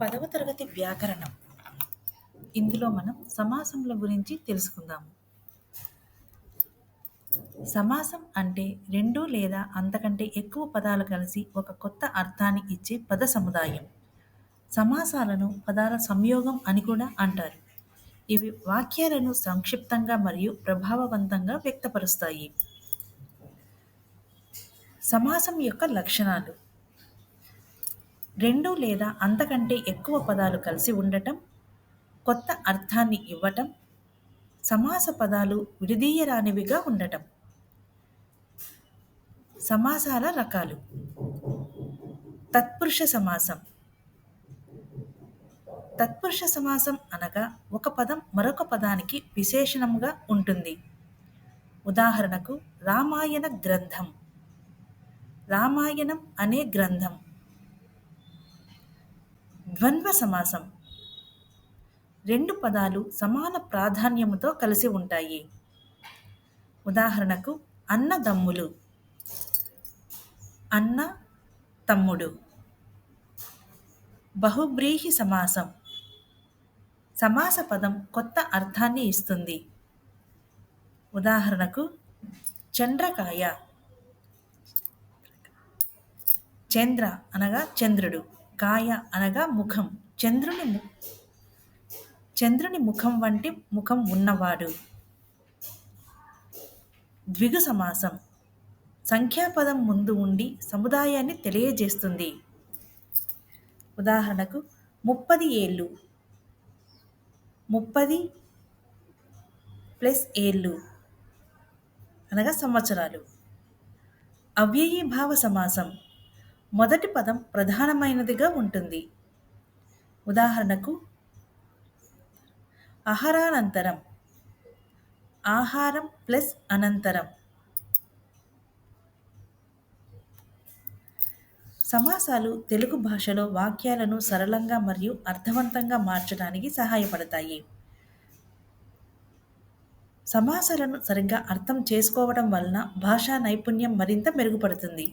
పదవ తరగతి వ్యాకరణం. ఇందులో మనం సమాసముల గురించి తెలుసుకుందాము. సమాసం అంటే రెండు లేదా అంతకంటే ఎక్కువ పదాలు కలిసి ఒక కొత్త అర్థాన్ని ఇచ్చే పద సముదాయం. సమాసాలను పదాల సంయోగం అని కూడా అంటారు. ఇవి వాక్యాలను సంక్షిప్తంగా మరియు ప్రభావవంతంగా వ్యక్తపరుస్తాయి. సమాసం యొక్క లక్షణాలు. రెండు లేదా అంతకంటే ఎక్కువ పదాలు కలిసి ఉండటం కొత్త అర్థాన్ని ఇవ్వటం సమాస పదాలు విడదీయరానివిగా ఉండటం. సమాసాల రకాలు. తత్పురుష సమాసం. తత్పురుష సమాసం అనగా ఒక పదం మరొక పదానికి విశేషణంగా ఉంటుంది. ఉదాహరణకు రామాయణ గ్రంథం. రామాయణం అనే గ్రంథం. ద్వంద్వ సమాసం. రెండు పదాలు సమాన ప్రాధాన్యముతో కలిసి ఉంటాయి. ఉదాహరణకు అన్నదమ్ములు. అన్న తమ్ముడు బహుబ్రీహి సమాసం. సమాస పదం కొత్త అర్థాన్ని ఇస్తుంది. ఉదాహరణకు చంద్రకాయ. చంద్ర అనగా చంద్రుడు. కాయ అనగా ముఖం. చంద్రుని ము చంద్రుని ముఖం వంటి ముఖం ఉన్నవాడు. ద్విగు సమాసం. సంఖ్యాపదం ముందు ఉండి సముదాయాన్ని తెలియజేస్తుంది. ఉదాహరణకు ముప్పది ఏళ్ళు. ముప్పది ప్లస్ ఏళ్ళు అనగా సంవత్సరాలు. అవ్యయీభావ సమాసం. మొదటి పదం ప్రధానమైనదిగా ఉంటుంది. ఉదాహరణకు ఆహారానంతరం ఆహారం ప్లస్ అనంతరం. సమాసాలు తెలుగు భాషలో వాక్యాలను సరళంగా మరియు అర్థవంతంగా మార్చడానికి సహాయపడతాయి. సమాసాలను సరిగ్గా అర్థం చేసుకోవడం వలన భాషా నైపుణ్యం మరింత మెరుగుపడుతుంది.